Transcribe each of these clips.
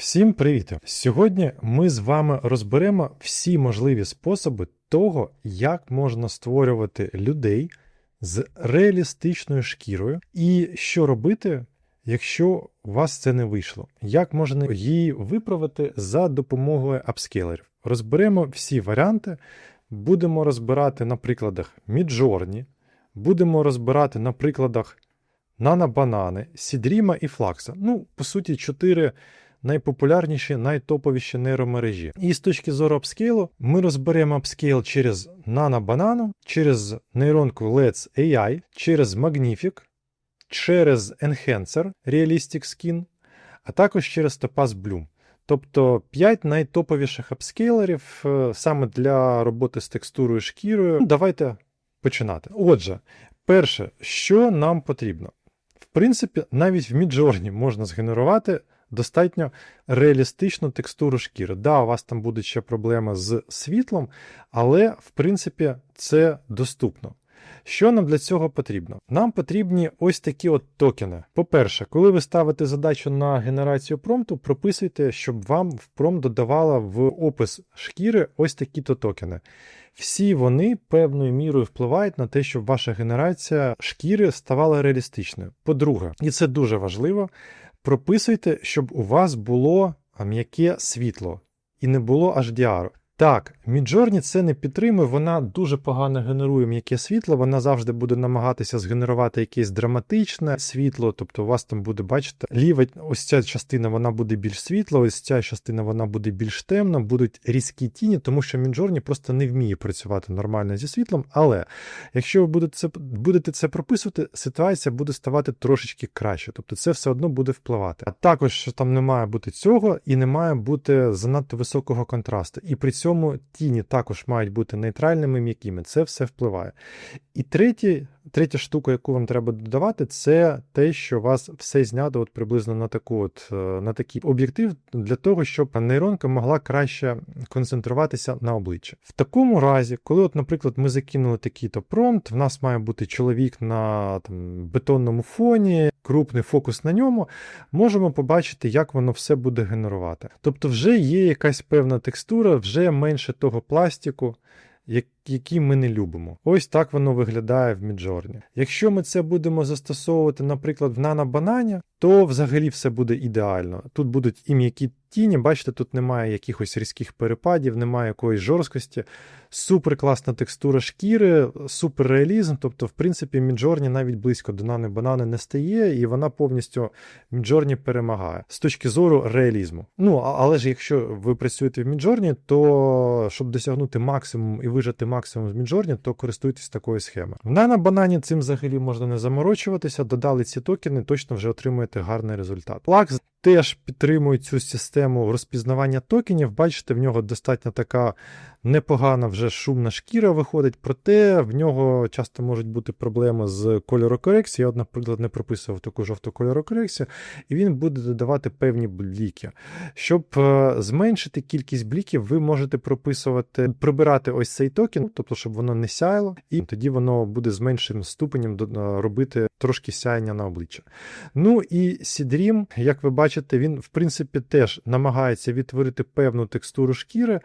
Всім привіт! Сьогодні ми з вами розберемо всі можливі способи того, як можна створювати людей з реалістичною шкірою, і що робити, якщо у вас це не вийшло. Як можна її виправити за допомогою апскейлерів. Розберемо всі варіанти, будемо розбирати на прикладах Midjourney, будемо розбирати на прикладах Нанобанани, Сідріма і Флакса. Ну, по суті, чотири найпопулярніші, найтоповіші нейромережі. І з точки зору апскейлу ми розберемо апскейл через Nanobanano, через нейронку Let's AI, через Magnific, через Enhancer Realistic Skin, а також через Topaz Bloom. Тобто 5 найтоповіших апскейлерів е, саме для роботи з текстурою шкірою. Ну, Давайте починати. Отже, перше, що нам потрібно? В принципі, навіть в Midjourney можна згенерувати достатньо реалістичну текстуру шкіри. Да, у вас там будуть ще проблеми з світлом, але в принципі це доступно. Що нам для цього потрібно? Нам потрібні ось такі от токени. По-перше, коли ви ставите задачу на генерацію промпту, прописуйте, щоб вам в промпт додавала в опис шкіри ось такі-то токени. Всі вони певною мірою впливають на те, щоб ваша генерація шкіри ставала реалістичною. По-друге, і це дуже важливо, прописуйте, щоб у вас було м'яке світло і не було HDR. Так, Midjourney це не підтримує, вона дуже погано генерує м'яке світло, вона завжди буде намагатися згенерувати якесь драматичне світло, тобто у вас там буде, бачите, ліва ось ця частина вона буде більш світла, ось ця частина вона буде більш темна, будуть різкі тіні, тому що Midjourney просто не вміє працювати нормально зі світлом. Але якщо ви будете це, будете це прописувати, ситуація буде ставати трошечки краще, тобто це все одно буде впливати. А також там не має бути цього і не має бути занадто високого контрасту. І при цьому тіні також мають бути нейтральними м'якими. Це все впливає. І третє, третя штука, яку вам треба додавати, це те, що вас все знято от приблизно на таку от, е, на такий об'єктив для того, щоб нейронка могла краще концентруватися на обличчі. В такому разі, коли, от, наприклад, ми закинули такий-то промпт, в нас має бути чоловік на там, бетонному фоні, крупний фокус на ньому, можемо побачити, як воно все буде генерувати. Тобто, вже є якась певна текстура, вже менше того пластику. Які ми не любимо. Ось так воно виглядає в Міджорні. Якщо ми це будемо застосовувати, наприклад, в нанобанані, то взагалі все буде ідеально. Тут будуть і м'які тіні, бачите, тут немає якихось різких перепадів, немає якоїсь жорсткості. Супер класна текстура шкіри, супер реалізм. Тобто, в принципі, Midjourney навіть близько до нани банани не стає, і вона повністю Midjourney перемагає з точки зору реалізму. Ну, але ж якщо ви працюєте в Midjourney, то щоб досягнути максимум і вижити максимум з Midjourney, то користуйтесь такою схемою. В нанобанані цим взагалі можна не заморочуватися, додали ці токени, точно вже отримуєте гарний результат. Лакс теж підтримує цю систему розпізнавання токенів. Бачите, в нього достатньо така непогана вже шумна шкіра виходить, проте в нього часто можуть бути проблеми з кольорокорекцією. Я, наприклад, не прописував таку жовту кольорокорекцію, і він буде додавати певні бліки. Щоб е, зменшити кількість бліків, ви можете прописувати, прибирати ось цей токен, тобто, щоб воно не сяяло, і тоді воно буде з меншим ступенем робити трошки сяяння на обличчя. Ну і Сідрім, як ви бачите, він в принципі теж намагається відтворити певну текстуру шкіри,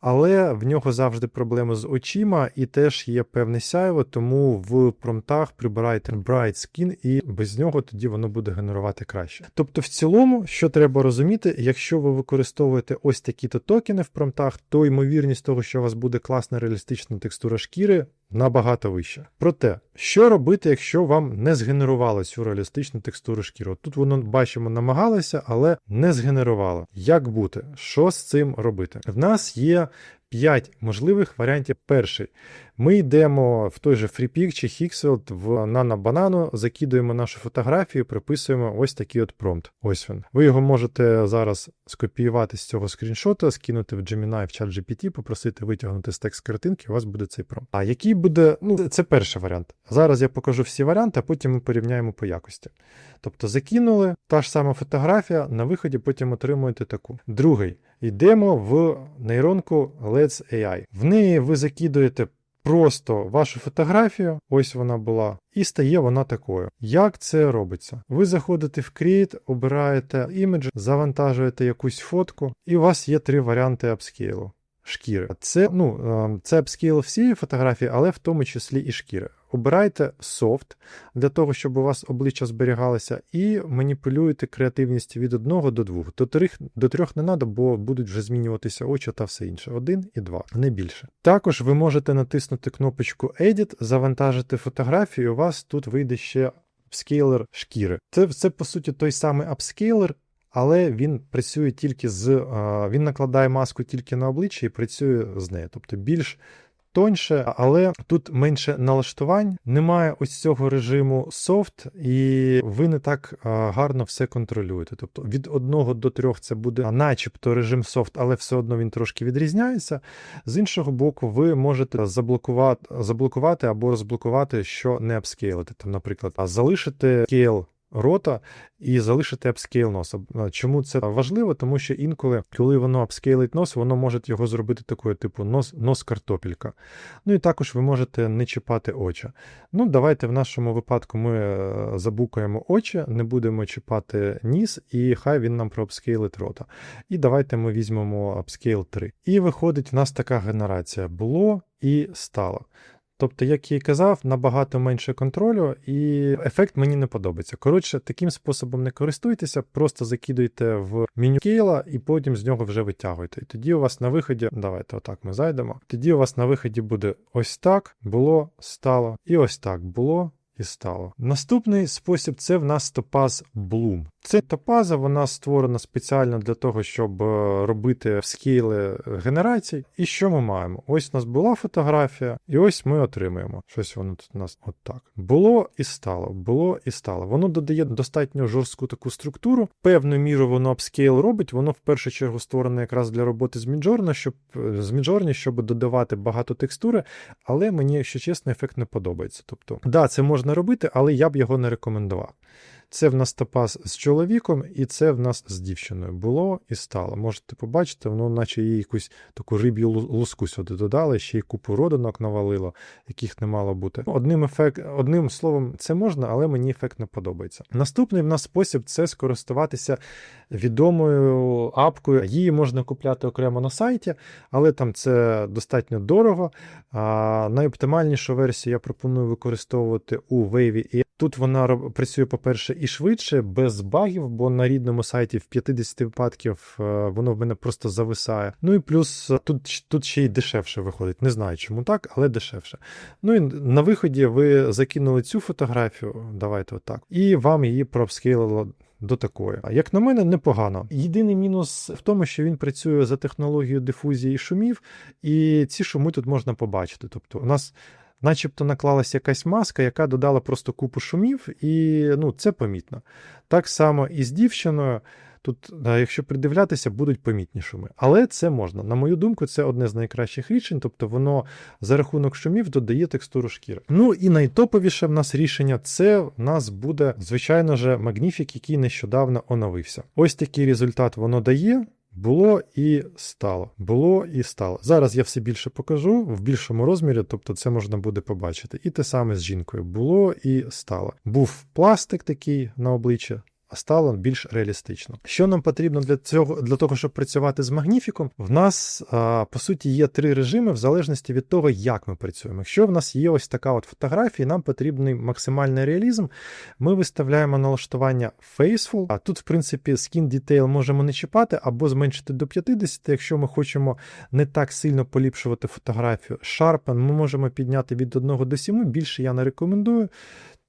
але в нього завжди проблеми з очима і теж є певне сяйво, тому в промптах прибирайте Bright Skin, і без нього тоді воно буде генерувати краще. Тобто, в цілому, що треба розуміти, якщо ви використовуєте ось такі-то токени в промптах, то ймовірність того, що у вас буде класна реалістична текстура шкіри, набагато вища. Проте, що робити, якщо вам не згенерувало цю реалістичну текстуру шкіри? Тут воно бачимо, намагалося, але не згенерувало. Як бути? Що з цим робити? В нас є 5 можливих варіантів. Перший. Ми йдемо в той же FreePic чи Hixweld в Nano закидуємо нашу фотографію, приписуємо ось такий от промпт. Ось він. Ви його можете зараз скопіювати з цього скріншота, скинути в Gemini, в чат GPT, попросити витягнути з текст картинки, у вас буде цей промпт. А який буде, ну, це перший варіант. Зараз я покажу всі варіанти, а потім ми порівняємо по якості. Тобто закинули, та ж сама фотографія, на виході потім отримуєте таку. Другий. Йдемо в нейронку Let's AI. В неї ви закидуєте просто вашу фотографію, ось вона була, і стає вона такою. Як це робиться? Ви заходите в Create, обираєте імідж, завантажуєте якусь фотку, і у вас є три варіанти апскейлу. Шкіри. Це ну, е, це апскейл всієї фотографії, але в тому числі і шкіри. Обирайте софт для того, щоб у вас обличчя зберігалося, і маніпулюєте креативність від одного до двох. До трьох, до трьох не треба, бо будуть вже змінюватися очі та все інше. Один і два, не більше. Також ви можете натиснути кнопочку Edit, завантажити фотографію, і у вас тут вийде ще апскейлер шкіри. Це, це по суті той самий апскейлер, але він працює тільки з. Він накладає маску тільки на обличчя і працює з нею. Тобто більш тоньше, але тут менше налаштувань, немає ось цього режиму софт, і ви не так гарно все контролюєте. Тобто від 1 до 3 це буде начебто режим софт, але все одно він трошки відрізняється. З іншого боку, ви можете заблокувати, заблокувати або розблокувати, що не апскейлити. Там, наприклад, залишити скейл рота і залишити апскейл носа. Чому це важливо? Тому що інколи, коли воно апскейлить нос, воно може його зробити такою, типу нос, нос картопелька. Ну і також ви можете не чіпати очі. Ну, давайте в нашому випадку ми е, забукаємо очі, не будемо чіпати ніс, і хай він нам проапскейлить рота. І давайте ми візьмемо апскейл 3. І виходить в нас така генерація: було і стало. Тобто, як я і казав, набагато менше контролю, і ефект мені не подобається. Коротше, таким способом не користуйтеся, просто закидуйте в меню кейла і потім з нього вже витягуйте. І тоді у вас на виході, давайте отак ми зайдемо. Тоді у вас на виході буде ось так, було, стало, і ось так було. І стало. Наступний спосіб це в нас топаз Bloom. Це топаза, вона створена спеціально для того, щоб е, робити скейли генерацій. І що ми маємо? Ось у нас була фотографія, і ось ми отримуємо. Щось воно тут у нас отак. Було і стало, було і стало. Воно додає достатньо жорстку таку структуру. Певну міру воно апскейл робить, воно в першу чергу створене якраз для роботи з Midjourney, щоб е, з Midjourney, щоб додавати багато текстури, але мені, якщо чесно, ефект не подобається. Тобто, да, це можна робити, але я б його не рекомендував. Це в нас топаз з чоловіком, і це в нас з дівчиною. Було і стало. Можете побачити, воно наче їй якусь таку риб'ю луску сюди додали, ще й купу родинок навалило, яких не мало бути. Одним ефект, одним словом, це можна, але мені ефект не подобається. Наступний в нас спосіб це скористуватися відомою апкою. Її можна купляти окремо на сайті, але там це достатньо дорого. А Найоптимальнішу версію я пропоную використовувати у Wavy. Тут вона працює, по-перше, і швидше, без багів, бо на рідному сайті в 50 випадків е, воно в мене просто зависає. Ну і плюс е, тут тут ще й дешевше виходить. Не знаю, чому так, але дешевше. Ну і на виході ви закинули цю фотографію, давайте отак, і вам її проапскейлило до такої. А як на мене, непогано. Єдиний мінус в тому, що він працює за технологією дифузії шумів, і ці шуми тут можна побачити. Тобто, у нас. Начебто наклалася якась маска, яка додала просто купу шумів, і ну, це помітно. Так само і з дівчиною. Тут, якщо придивлятися, будуть помітні шуми. Але це можна. На мою думку, це одне з найкращих рішень, тобто воно за рахунок шумів додає текстуру шкіри. Ну і найтоповіше в нас рішення це в нас буде, звичайно ж, Magnific, який нещодавно оновився. Ось такий результат воно дає. Було і стало. Було і стало. Зараз я все більше покажу в більшому розмірі, тобто це можна буде побачити. І те саме з жінкою. Було і стало. Був пластик такий на обличчя, стало більш реалістично. Що нам потрібно для цього для того, щоб працювати з магніфіком? В нас по суті є три режими в залежності від того, як ми працюємо. Якщо в нас є ось така от фотографія, нам потрібний максимальний реалізм. Ми виставляємо налаштування Faithful, а тут, в принципі, Skin Detail можемо не чіпати або зменшити до 50, якщо ми хочемо не так сильно поліпшувати фотографію. Sharpen ми можемо підняти від 1 до 7, більше я не рекомендую.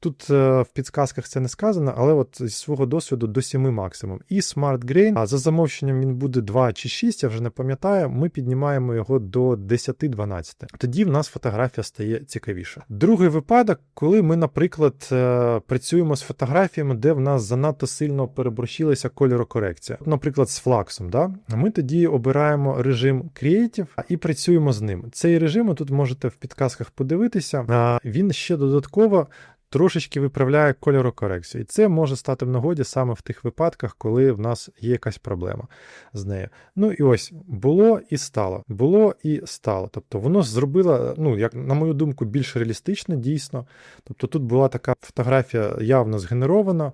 Тут е, в підсказках це не сказано, але от зі свого досвіду до 7 максимум. І Smart Grain, а за замовченням він буде 2 чи 6, я вже не пам'ятаю. Ми піднімаємо його до 10-12. Тоді в нас фотографія стає цікавіше. Другий випадок, коли ми, наприклад, е, працюємо з фотографіями, де в нас занадто сильно переборщилася кольорокорекція. Наприклад, з флаксом. Да? Ми тоді обираємо режим Creative і працюємо з ним. Цей режим, тут можете в підказках подивитися, він ще додатково трошечки виправляє кольорокорекцію. І це може стати в нагоді саме в тих випадках, коли в нас є якась проблема з нею. Ну і ось було і стало. Було і стало. Тобто воно зробило, ну, як на мою думку, більш реалістично, дійсно. Тобто тут була така фотографія явно згенерована,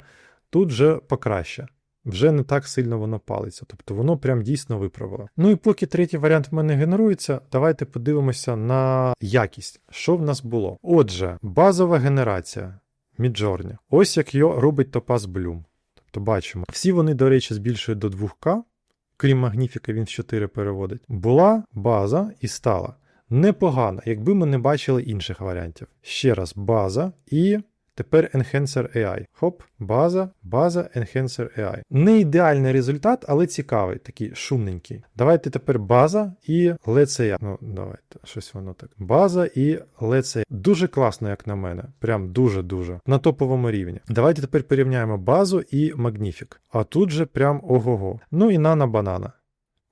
тут вже покраще. Вже не так сильно воно палиться, тобто воно прям дійсно виправило. Ну і поки третій варіант в мене генерується, давайте подивимося на якість, що в нас було. Отже, базова генерація Midjourney. Ось як його робить Topaz Bloom. Тобто бачимо, всі вони, до речі, збільшують до 2К, крім Magnifica, він в 4 переводить. Була база і стала. Непогано, якби ми не бачили інших варіантів. Ще раз, база і Тепер Enhancer AI. Хоп, база, база, Enhancer AI. Не ідеальний результат, але цікавий, такий шумненький. Давайте тепер база і Let's AI. Ну, давайте, щось воно так. База і Let's AI. Дуже класно, як на мене. Прям дуже-дуже. На топовому рівні. Давайте тепер порівняємо базу і Magnific. А тут же прям ого-го. Ну і Banana.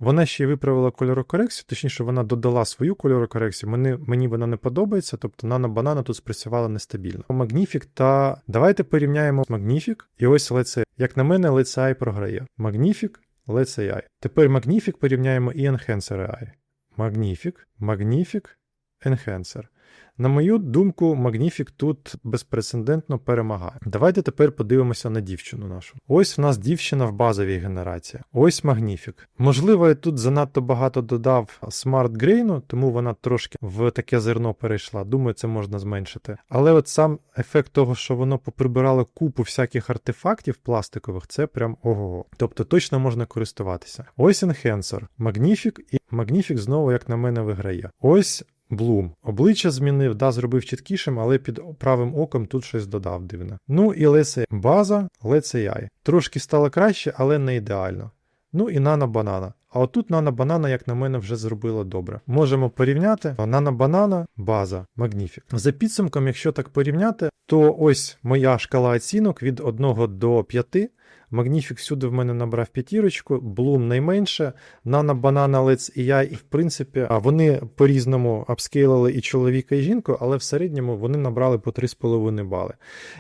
Вона ще й виправила кольорокорекцію, точніше, вона додала свою кольорокорекцію. Мені, мені вона не подобається, тобто нано-банана тут спрацювала нестабільно. Magnific та давайте порівняємо Magnific і ось Let's. Як на мене, Let's програє. Magnific, Let's. Тепер Magnific порівняємо і Enhancer AI. Magnific, Magnific, Enhancer. На мою думку, Magnific тут безпрецедентно перемагає. Давайте тепер подивимося на дівчину нашу. Ось в нас дівчина в базовій генерації. Ось Magnific. Можливо, я тут занадто багато додав Smart Grain, тому вона трошки в таке зерно перейшла. Думаю, це можна зменшити. Але от сам ефект того, що воно поприбирало купу всяких артефактів пластикових, це прям ого. Тобто точно можна користуватися. Ось Enhancer, Magnific і Magnific знову, як на мене, виграє. Ось Блум. Обличчя змінив, да, зробив чіткішим, але під правим оком тут щось додав дивне. Ну і Let's база, Let's AI. Трошки стало краще, але не ідеально. Ну і Nano Banana. А отут Nano Banana, як на мене, вже зробила добре. Можемо порівняти Nano Banana, база, Magnific. За підсумком, якщо так порівняти, то ось моя шкала оцінок від 1 до 5. Magnific всюди в мене набрав п'ятірочку, Bloom найменше, Nano Banana Let's AI, і в принципі, вони по-різному апскейлили і чоловіка, і жінку, але в середньому вони набрали по 3,5 бали.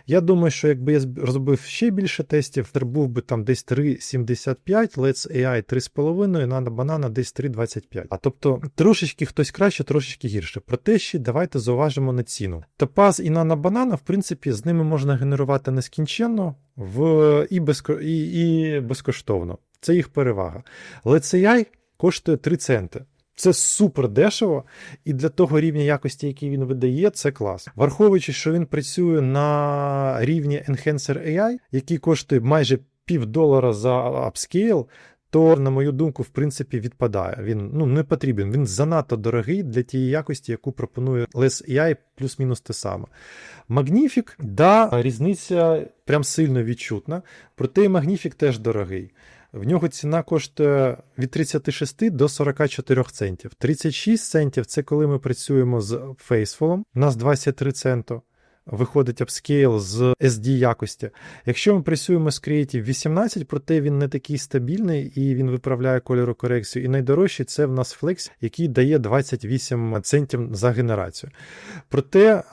Я думаю, що якби я розробив ще більше тестів, був би там десь 3,75, Let's AI 3,5, і Nano Banana десь 3,25. А тобто трошечки хтось краще, трошечки гірше. Проте ще давайте зауважимо на ціну. Topaz і Nano Banana, в принципі, з ними можна генерувати нескінченно в і, безко... і, і безкоштовно. Це їх перевага. LCI коштує 3 центи. Це супер дешево, і для того рівня якості, який він видає, це клас. Враховуючи, що він працює на рівні Enhancer AI, який коштує майже пів долара за апскейл, то, на мою думку, в принципі, відпадає. Він ну, не потрібен. Він занадто дорогий для тієї якості, яку пропонує Less AI плюс-мінус те саме. Magnific, да, різниця прям сильно відчутна, проте Magnific теж дорогий. В нього ціна коштує від 36 до 44 центів. 36 центів це коли ми працюємо з Faceful, у нас 23 центу виходить апскейл з SD якості. Якщо ми працюємо з Creative 18, проте він не такий стабільний і він виправляє кольорокорекцію. І найдорожчий це в нас Flex, який дає 28 центів за генерацію. Проте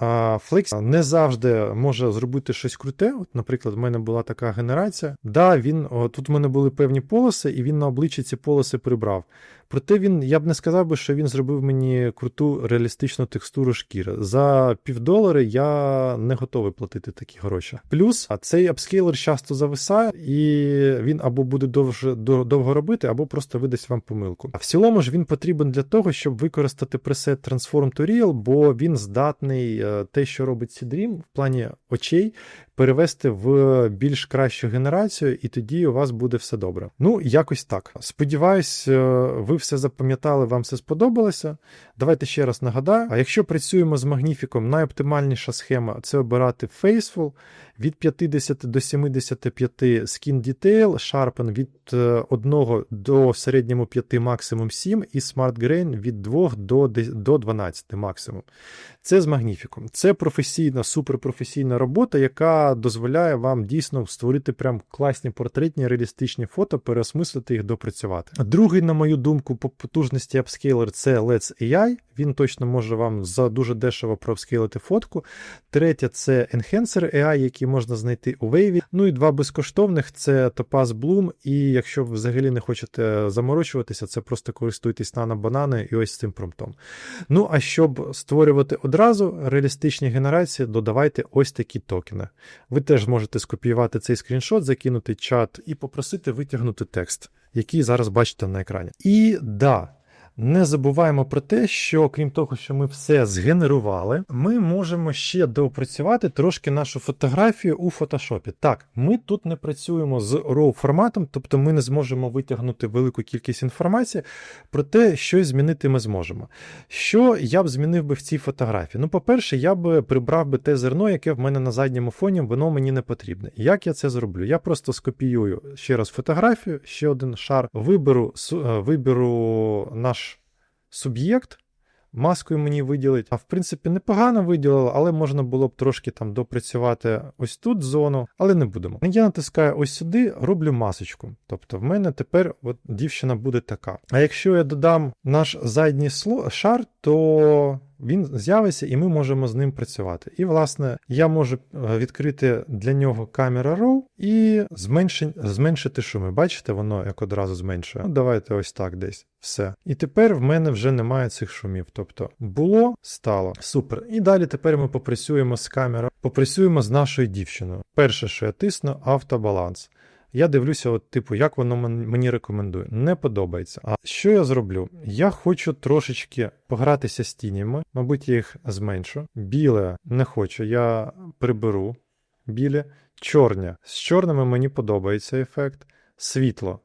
Flex не завжди може зробити щось круте. От, Наприклад, в мене була така генерація. Да, він, Тут в мене були певні полоси, і він на обличчі ці полоси прибрав. Проте він, я б не сказав би, що він зробив мені круту реалістичну текстуру шкіри. За півдолари я не готовий платити такі гроші. Плюс, а цей апскейлер часто зависає, і він або буде довже, довго робити, або просто видасть вам помилку. А в цілому ж він потрібен для того, щоб використати пресет Transform to Real, бо він здатний е, те, що робить C-Dream в плані очей, перевести в більш кращу генерацію, і тоді у вас буде все добре. Ну, якось так. Сподіваюсь, е, ви все запам'ятали, вам все сподобалося. Давайте ще раз нагадаю. А якщо працюємо з магніфіком, найоптимальніша схема це обирати Faceful від 50 до 75 Skin Detail, Sharpen від 1 е, до в середньому 5 максимум 7 і Smart Grain від 2 до до 12 максимум. Це з магніфіком. Це професійна, суперпрофесійна робота, яка дозволяє вам дійсно створити прям класні портретні реалістичні фото, переосмислити їх, допрацювати. Другий, на мою думку, потужності апскейлер це Let's AI він точно може вам за дуже дешево проапскейлити фотку. Третє це Enhancer AI, який можна знайти у Wave. Ну і два безкоштовних це Topaz Bloom. І якщо ви взагалі не хочете заморочуватися, це просто користуйтесь нано-банани і ось цим промптом. Ну а щоб створювати одразу реалістичні генерації, додавайте ось такі токени. Ви теж можете скопіювати цей скріншот, закинути чат і попросити витягнути текст, який зараз бачите на екрані. І да. Не забуваємо про те, що крім того, що ми все згенерували, ми можемо ще доопрацювати трошки нашу фотографію у фотошопі. Так, ми тут не працюємо з RAW форматом, тобто ми не зможемо витягнути велику кількість інформації, проте щось змінити ми зможемо. Що я б змінив би в цій фотографії? Ну, по-перше, я б прибрав би те зерно, яке в мене на задньому фоні, воно мені не потрібне. Як я це зроблю? Я просто скопіюю ще раз фотографію, ще один шар, виберу, е, виберу наш суб'єкт. Маскою мені виділить. А в принципі, непогано виділила, але можна було б трошки там допрацювати ось тут зону, але не будемо. Я натискаю ось сюди, роблю масочку. Тобто в мене тепер от дівчина буде така. А якщо я додам наш задній шар, то він з'явиться і ми можемо з ним працювати. І, власне, я можу е, відкрити для нього камера RAW і зменши- зменшити шуми. Бачите, воно як одразу зменшує. Ну, давайте ось так десь. Все. І тепер в мене вже немає цих шумів. Тобто було, стало. Супер. І далі тепер ми попрацюємо з камерою, попрацюємо з нашою дівчиною. Перше, що я тисну, автобаланс. Я дивлюся, от, типу, як воно мені рекомендує. Не подобається. А що я зроблю? Я хочу трошечки погратися з тінями, мабуть, я їх зменшу. Біле не хочу, я приберу біле. Чорне. З чорними мені подобається ефект. Світло.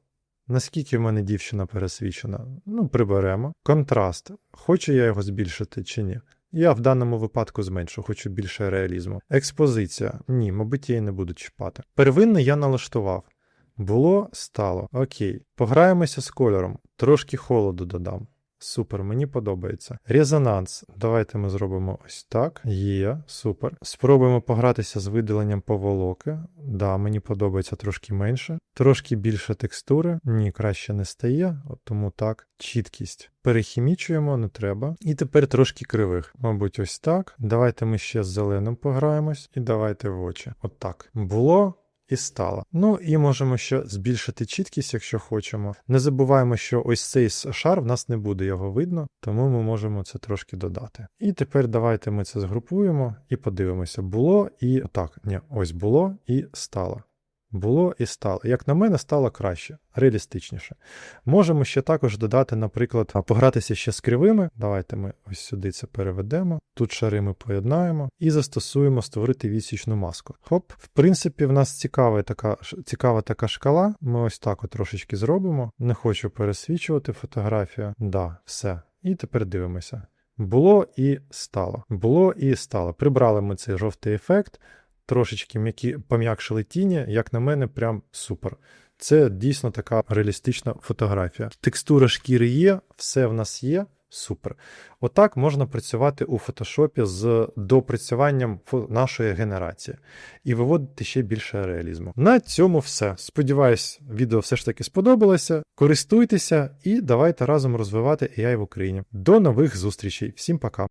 Наскільки в мене дівчина пересвічена? Ну, приберемо. Контраст. Хочу я його збільшити чи ні? Я в даному випадку зменшу, хочу більше реалізму. Експозиція. Ні, мабуть, я її не буду чіпати. Первинне я налаштував. Було, стало. Окей. Пограємося з кольором. Трошки холоду додам. Супер, мені подобається. Резонанс. Давайте ми зробимо ось так. Є, супер. Спробуємо погратися з видаленням поволоки. Да, мені подобається трошки менше. Трошки більше текстури. Ні, краще не стає, от тому так. Чіткість. Перехімічуємо, не треба. І тепер трошки кривих. Мабуть, ось так. Давайте ми ще з зеленим пограємось. І давайте в очі. От так. Було. І стало. Ну і можемо ще збільшити чіткість, якщо хочемо. Не забуваємо, що ось цей шар в нас не буде його видно, тому ми можемо це трошки додати. І тепер давайте ми це згрупуємо і подивимося. Було і так, ні, ось було і стало. Було і стало. Як на мене, стало краще, реалістичніше. Можемо ще також додати, наприклад, погратися ще з кривими. Давайте ми ось сюди це переведемо. Тут шари ми поєднаємо і застосуємо створити відсічну маску. Хоп. В принципі, в нас цікава така, цікава така шкала. Ми ось так от трошечки зробимо. Не хочу пересвічувати фотографію. Да, все. І тепер дивимося. Було і стало. Було і стало. Прибрали ми цей жовтий ефект трошечки м'які пом'якшили тіні, як на мене, прям супер. Це дійсно така реалістична фотографія. Текстура шкіри є, все в нас є. Супер. Отак можна працювати у фотошопі з допрацюванням нашої генерації і виводити ще більше реалізму. На цьому все. Сподіваюсь, відео все ж таки сподобалося. Користуйтеся і давайте разом розвивати AI в Україні. До нових зустрічей. Всім пока.